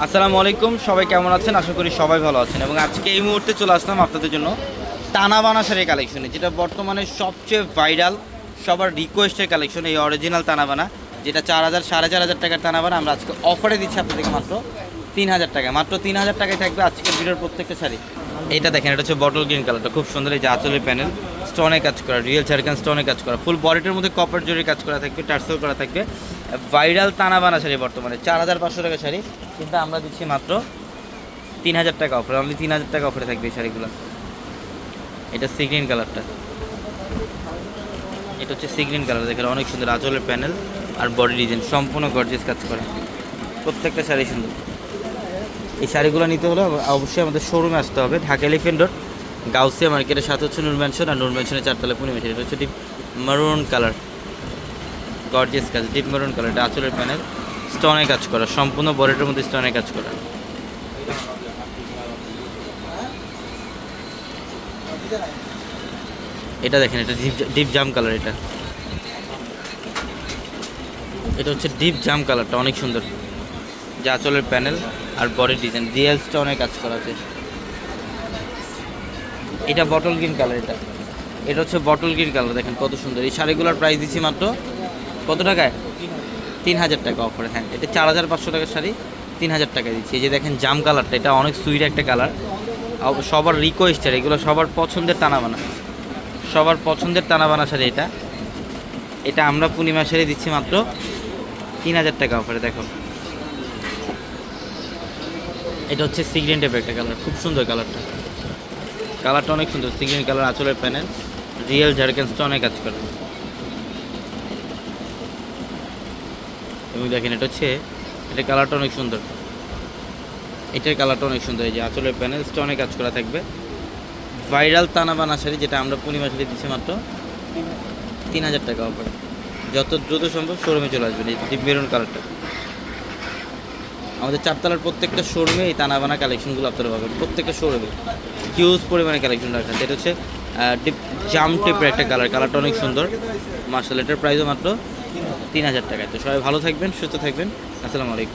আসসালামু আলাইকুম, সবাই কেমন আছেন? আশা করি সবাই ভালো আছেন। এবং আজকে এই মুহূর্তে চলে আসলাম আপনাদের জন্য টানা বানা শাড়ি কালেকশনে, যেটা বর্তমানে সবচেয়ে ভাইরাল, সবার রিকোয়েস্টের কালেকশন, এই অরিজিনাল টানাবানা যেটা চার হাজার, সাড়ে চার হাজার টাকার টানাবানা আমরা আজকে অফারে দিচ্ছি আপনাদেরকে মাত্র তিন হাজার টাকা। মাত্র তিন হাজার টাকায় থাকবে আজকের ভিডিওর প্রত্যেকটা শাড়ি। এটা দেখেন, এটা হচ্ছে বটল গ্রিন কালারটা খুব সুন্দর এই যে আঁচলের প্যানেল স্টোনে কাজ করা রিয়েল ঝাড়খান স্টোনে কাজ করা ফুল বডিটার মধ্যে কপার জরি কাজ করা থাকবে টার্সেল করা থাকবে। ভাইরাল টানাবানা শাড়ি বর্তমানে, চার হাজার পাঁচশো টাকা শাড়ি, কিন্তু আমরা দিচ্ছি মাত্র তিন হাজার টাকা অফার অনলি তিন হাজার টাকা অফারে থাকবে এই শাড়িগুলো। এটা সি গ্রিন কালারটা এটা হচ্ছে সি গ্রিন কালার দেখেন অনেক সুন্দর আঁচলের প্যানেল আর বডি ডিজাইন সম্পূর্ণ গর্জেস কাজ করে। প্রত্যেকটা শাড়ি সুন্দর। এই শাড়িগুলো নিতে হলে অবশ্যই আমাদের শোরুমে আসতে হবে। ঢাকা এলিফেন্ট রোড গাউসিয়া মার্কেটের সাথে হচ্ছে নূর ম্যানশন আর নূর ম্যানশনের চারতলা পূর্ণিমা এটা হচ্ছে ডিপ মারুন কালার গর্জিয়াস কাজ, ডিপ মারুন কালার, এটা আঁচলের প্যানেল স্টোনে কাজ করা, সম্পূর্ণ বডিটার মধ্যে স্টোনে কাজ করা। এটা দেখেন, এটা ডিপ ডিপ জাম কালার এটা। এটা হচ্ছে ডিপ জাম কালারটা অনেক সুন্দর। যে আঁচলের প্যানেল আর বডি ডিজাইন ডিএলসটা অনেক কাজ করা আছে। এটা বটল গ্রিন কালার এটা। এটা হচ্ছে বটল গ্রিন কালার দেখেন কত সুন্দর। এই শাড়িগুলোর প্রাইস দিচ্ছি মাত্র কত টাকায়? তিন হাজার টাকা অফারে হ্যাঁ। এটা চার হাজার পাঁচশো টাকার শাড়ি তিন হাজার টাকায় দিচ্ছি। এই যে দেখেন জাম কালারটা, এটা অনেক সুইট একটা কালার। সবার রিকোয়েস্টের এগুলো সবার পছন্দের টানা বানা সবার পছন্দের টানা বানা শাড়ি এটা। এটা আমরা পূর্ণিমা শাড়ি দিচ্ছি মাত্র তিন হাজার টাকা অফারে দেখো। এটা হচ্ছে সিগ্রিন টাইপের একটা কালার, খুব সুন্দর কালারটা। কালারটা অনেক সুন্দর সিগ্রিন কালার আঁচলের প্যানেল রিয়েল ঝাড়কেন্সটা অনেক কাজ করে। এবং দেখেন এটা হচ্ছে এটা কালারটা অনেক সুন্দর। এটার কালারটা অনেক সুন্দর। এই যে আঁচলের প্যানেলসটা অনেক কাজ করা থাকবে। ভাইরাল তানা বানা শাড়ি যেটা আমরা পূর্ণিমা শাড়ি দিচ্ছি মাত্র তিন হাজার টাকা অফার যত দ্রুত সম্ভব শোরুমে চলে আসবেন এই ডিপ মেরুন কালারটা আমাদের চারতলার প্রত্যেকটা শোরুমে এই তানাবানা কালেকশনগুলো আপনারা পাবেন। প্রত্যেকটা শোরুমে হিউজ পরিমাণে কালেকশন রাখা আছে। এটা হচ্ছে ডিপ জাম টেপের একটা কালার কালারটা অনেক সুন্দর। মার্শাল, এটার প্রাইসও মাত্র তিন হাজার টাকায়। তো সবাই ভালো থাকবেন সুস্থ থাকবেন। আসসালামু আলাইকুম।